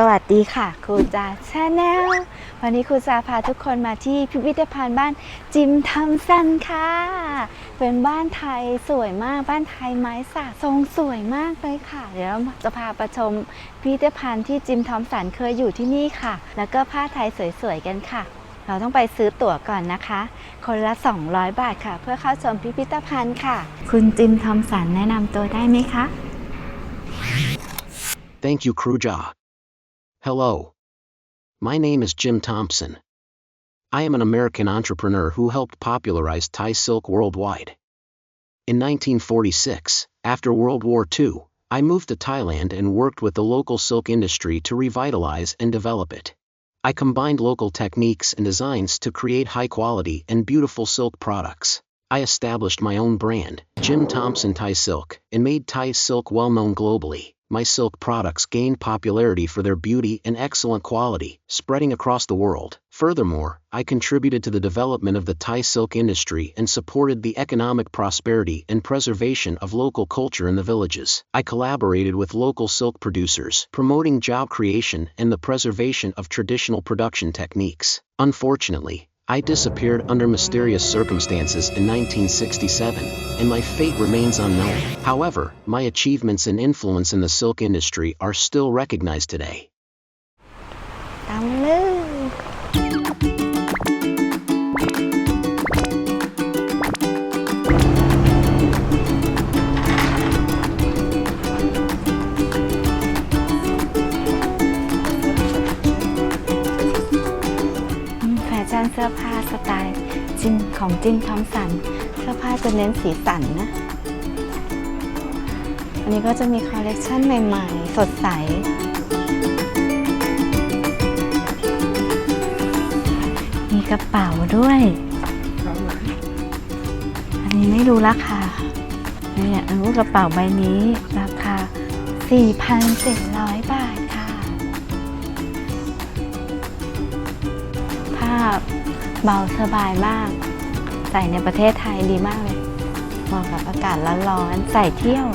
สวัสดีค่ะครูจาชาแนลวันนี้ครูจาพาทุกคนมาที่พิพิธภัณฑ์บ้านจิมทำซันค่ะ เป็นบ้านไทยสวยมากบ้านไทยไม้สักทรงสวยมากเลยค่ะ เดี๋ยวเราจะพาไปชมพิพิธภัณฑ์ที่จิมทอมสันเคยอยู่ที่นี่ค่ะ แล้วก็ผ้าไทยสวยๆกันค่ะ เราต้องไปซื้อตั๋วก่อนนะคะ คนละ 200 บาทค่ะ เพื่อเข้าชมพิพิธภัณฑ์ค่ะ คุณจิมทอมสันแนะนำตัวได้ไหมคะ Thank you, Kruja. Hello. My name is Jim Thompson. I am an American entrepreneur who helped popularize Thai silk worldwide. In 1946, after World War II, I moved to Thailand and worked with the local silk industry to revitalize and develop it. I combined local techniques and designs to create high quality and beautiful silk products. I established my own brand, Jim Thompson Thai Silk, and made Thai silk well known globally. My silk products gained popularity for their beauty and excellent quality, spreading across the world. Furthermore, I contributed to the development of the Thai silk industry and supported the economic prosperity and preservation of local culture in the villages. I collaborated with local silk producers, promoting job creation and the preservation of traditional production techniques. Unfortunately, I disappeared under mysterious circumstances in 1967, and my fate remains unknown. However, my achievements and influence in the silk industry are still recognized today. ตามมา มแฟชั่นเสื้อผ้าสไตล์จินของจินทอมสัน เสื้อผ้าจะเน้นสีสันนะ อันนี้ก็จะมีคอลเลกชันใหม่ ๆ สดใส มีกระเป๋าด้วย อันนี้ไม่รู้ราคาเนี่ยอันกระเป๋าใบนี้ราคา 4,700 บาทค่ะผ้า เบาสบายมาก ใส่ในประเทศไทยดีมากเลยเหมาะกับอากาศร้อนๆใส่เที่ยว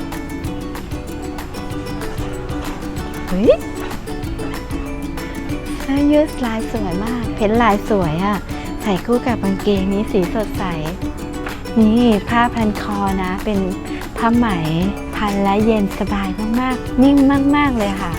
เฮ้ยเสื้อยืดลายสวยมาก เพ้นลายสวยอะ่ะ ใส่คู่กับกางเกงนี้สีสดใส นี่ผ้าพันคอนะ เป็นผ้าไหมพันและเย็นสบายมากๆ นิ่มมากๆเลยค่ะ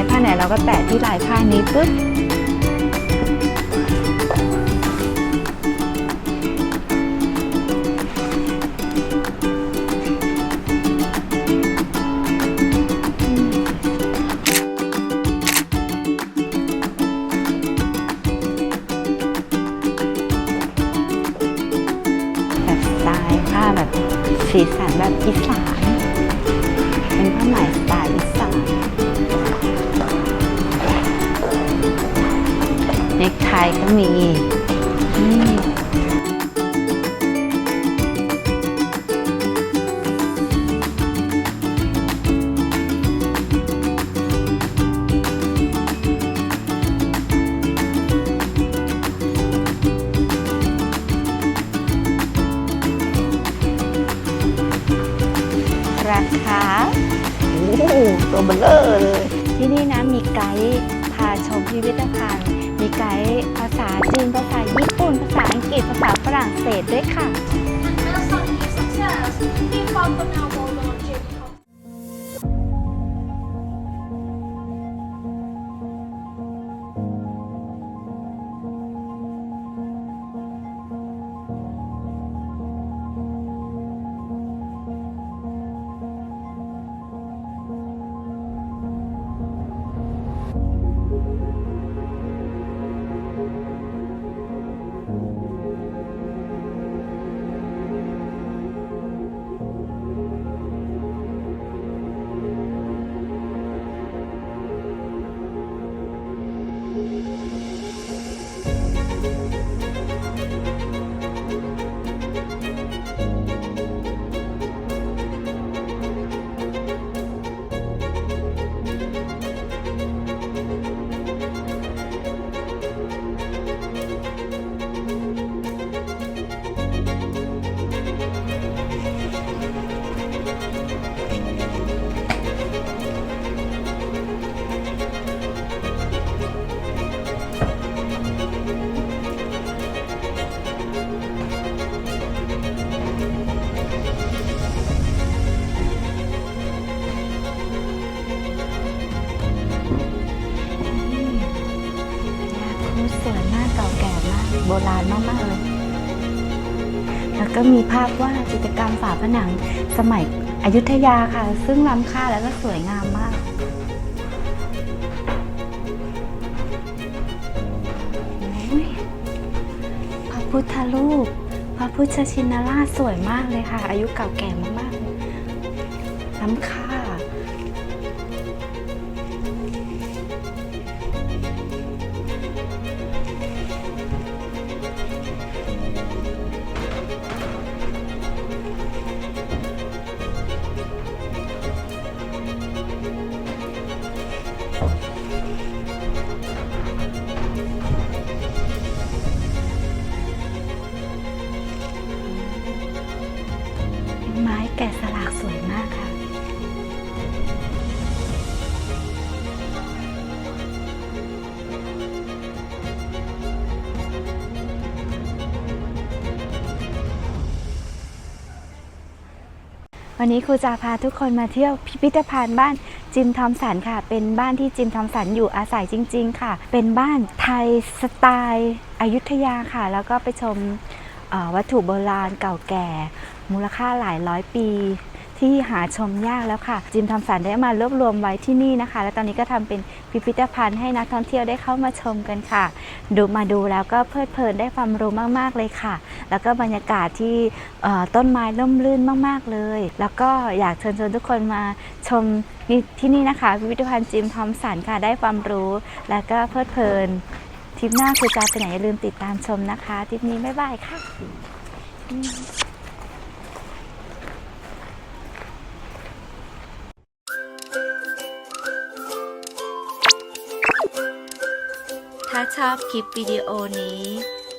ายผ้าไหนเราก็แตะที่ลายผ้านี้ปุ๊บแบบสไตล์ผ้าแบบสีสันแบบอีสาน เป็นผ้าไหมสไตล์อีสาน เนคไทก็มีนี่ราคาโอ้โหตัวเบลเลอร์เลย ที่นี่นะมีไกด์พาชมพิพิธภัณฑ์ ไกด์ภาษาจีน ภาษาญี่ปุ่น ภาษาอังกฤษ ภาษาฝรั่งเศสด้วยค่ะ Hello, ่าแก่มาก โบราณมากๆเลย แล้วก็มีภาพวาดจิตรกรรมฝาผนังสมัยอยุธยาค่ะ ซึ่งล้ำค่าแล้วก็สวยงามมาก พระพุทธรูป พระพุทธชินราชสวยมากเลยค่ะ อายุเก่าแก่มากๆล้ำค่า วันนี้ครูจะพาทุกคนมาเที่ยวพิพิธภัณฑ์บ้านจิมทอมสันค่ะ เป็นบ้านที่จิมทอมสันอยู่อาศัยจริง ๆ ค่ะ เป็นบ้านไทยสไตล์อยุธยาค่ะ แล้วก็ไปชมวัตถุโบราณเก่าแก่ มูลค่าหลายร้อยปี ที่หาชมยากแล้วค่ะ จิมทอมสันได้มารวบรวมไว้ที่นี่นะคะ และตอนนี้ก็ทำเป็นพิพิธภัณฑ์ให้นักท่องเที่ยวได้เข้ามาชมกันค่ะ ดูมาดูแล้วก็เพลิดเพลินได้ความรู้มากๆเลยค่ะ แล้วก็บรรยากาศที่เอ่ต้นไม้ร่มรื่นมากๆเลย แล้วก็อยากเชิญชวนทุกคนมาชมที่นี่นะคะ พิพิธภัณฑ์จิมทอมสันค่ะได้ความรู้ แล้วก็เพลิดเพลินทริปหน้าคือจะไปไหนอย่าลืมติดตามชมนะคะทริปนี้บ๊ายบายค่ะ ถ้าชอบคลิปวิดีโอนี้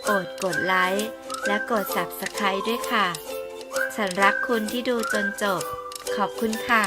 โปรดกดไลค์และกด Subscribe ด้วยค่ะ ฉันรักคุณที่ดูจนจบ ขอบคุณค่ะ